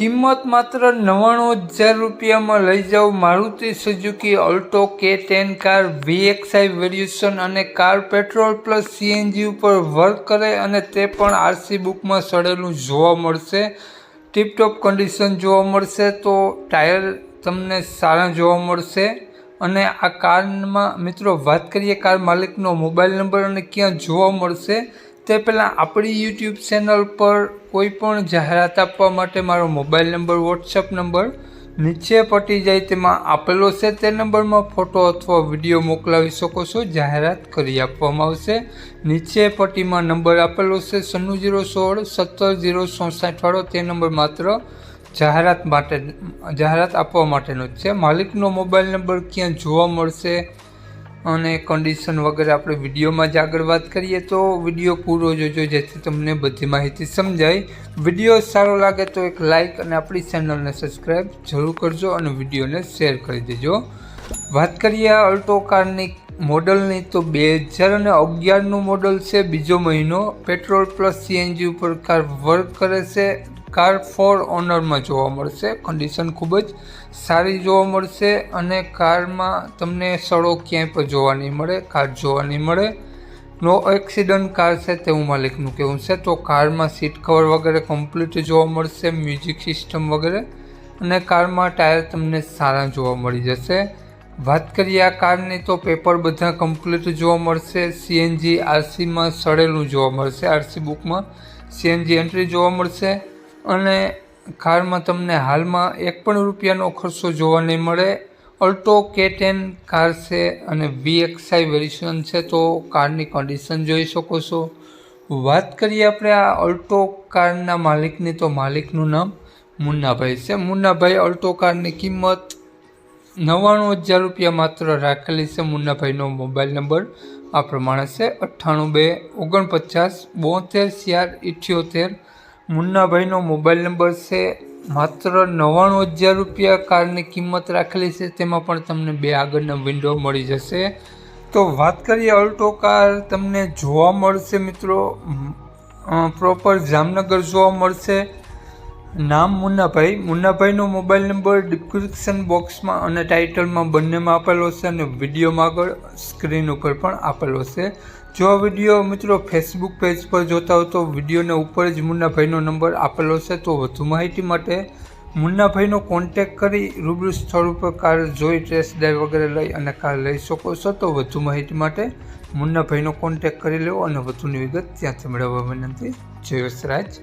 કિંમત માત્ર નવ્વાણું હજાર રૂપિયામાં લઈ જાઓ. Maruti Suzuki Alto K ten car, VXI variation અને કાર પેટ્રોલ પ્લસ સીએનજી ઉપર વર્ક કરે અને તે પણ આરસી બુકમાં સડેલું જોવા મળશે. ટીપટોપ કન્ડિશન જોવા મળશે તો ટાયર તમને સારા જોવા મળશે. અને આ કારમાં મિત્રો વાત કરીએ કાર માલિકનો મોબાઈલ નંબર અને ક્યાં જોવા મળશે. તે પહેલાં આપણી યુટ્યુબ ચેનલ પર કોઈ પણ જાહેરાત આપવા માટે મારો મોબાઈલ નંબર વોટ્સઅપ નંબર નીચે પટી જાય તેમાં આપેલો છે. તે નંબરમાં ફોટો અથવા વીડિયો મોકલાવી શકો છો. જાહેરાત કરી આપવામાં આવશે. નીચે પટ્ટીમાં નંબર આપેલો છે. સન્નું જીરો સોળ, સત્તર જીરો ચોસાઠવાળો તે નંબર માત્ર જાહેરાત માટે, જાહેરાત આપવા માટેનો જ છે. માલિકનો મોબાઈલ નંબર ક્યાં જોવા મળશે? અને કન્ડિશન વગર આપણે વિડીયોમાં જ આગળ વાત કરીએ તો વીડિયો પૂરો જોજો, જેથી તમને બધી માહિતી સમજાય. વીડિયો સારો લાગે તો એક લાઇક અને આપણી ચેનલને સબસ્ક્રાઈબ જરૂર કરજો અને વિડીયોને શેર કરી દેજો. વાત કરીએ અલ્ટો કારની મોડલની, તો બે હજાર અને અગિયારનું મોડલ છે. બીજો મહિનો પેટ્રોલ પ્લસ સીએનજી ઉપર કાર વર્ક કરે છે. કાર ફોર ઓનરમાં જોવા મળશે. કન્ડિશન ખૂબ જ સારી જોવા મળશે અને કારમાં તમને સડો ક્યાંય પણ જોવા નહીં મળે કાર જોવા નહીં મળે. નો એક્સિડન્ટ કાર છે તેવું માલિકનું કહેવું છે. તો કારમાં સીટ કવર વગેરે કમ્પ્લીટ જોવા મળશે મ્યુઝિક સિસ્ટમ વગેરે. અને કારમાં ટાયર તમને સારા જોવા મળી જશે. વાત કરીએ આ કારની તો પેપર બધા કમ્પ્લીટ જોવા મળશે. સીએનજી આરસીમાં સડેલું જોવા મળશે. આરસી બુકમાં સીએનજી એન્ટ્રી જોવા મળશે. અને કારમાં તમને હાલમાં એક પણ રૂપિયાનો ખર્ચો જોવા નહીં મળે. અલ્ટો કે ટેન કાર છે અને વીએક્સઆઈ વેરિશન છે, તો કારની કન્ડિશન જોઈ શકો છો. વાત કરીએ આપણે આ અલ્ટો કારના માલિકની, તો માલિકનું નામ મુન્નાભાઈ છે. મુન્નાભાઈ અલ્ટો કારની કિંમત નવ્વાણું હજાર રૂપિયા માત્ર રાખેલી છે. મુન્નાભાઈનો મોબાઈલ નંબર આ પ્રમાણે છે અઠ્ઠાણું બે ઓગણપચાસ બોતેર ચાર ઇઠ્યોતેર મુન્નાભાઈનો મોબાઈલ નંબર છે, માત્ર નવ્વાણું હજાર રૂપિયા કારની કિંમત રાખેલી છે, તેમાં પણ તમને બે આગળના વિન્ડો મળી જશે. તો વાત કરીએ અલ્ટો કાર તમને જોવા મળશે મિત્રો. પ્રોપર જામનગર જોવા મળશે. નામ મુન્નાભાઈ. મુન્નાભાઈનો મોબાઈલ નંબર ડિસ્ક્રિપ્શન બોક્સમાં અને ટાઇટલમાં બંનેમાં આપેલો છે અને વિડીયોમાં આગળ સ્ક્રીન ઉપર પણ આપેલો છે. જો વીડિયો મિત્રો ફેસબુક પેજ પર જોતા હો તો વિડીયોને ઉપર જ મુન્નાભાઈનો નંબર આપેલો છે, તો વધુ માહિતી માટે મુન્નાભાઈનો કોન્ટેક કરી રૂબરૂ સ્થળ ઉપર કાર જોઈ ટેસ્ટ ડ્રાઈવ વગેરે લઈ અને કાર લઈ શકો છો, તો વધુ માહિતી માટે મુન્નાભાઈનો કોન્ટેક કરી લેવો અને વધુની વિગત ત્યાંથી મેળવવા વિનંતી. જય વસરાજ.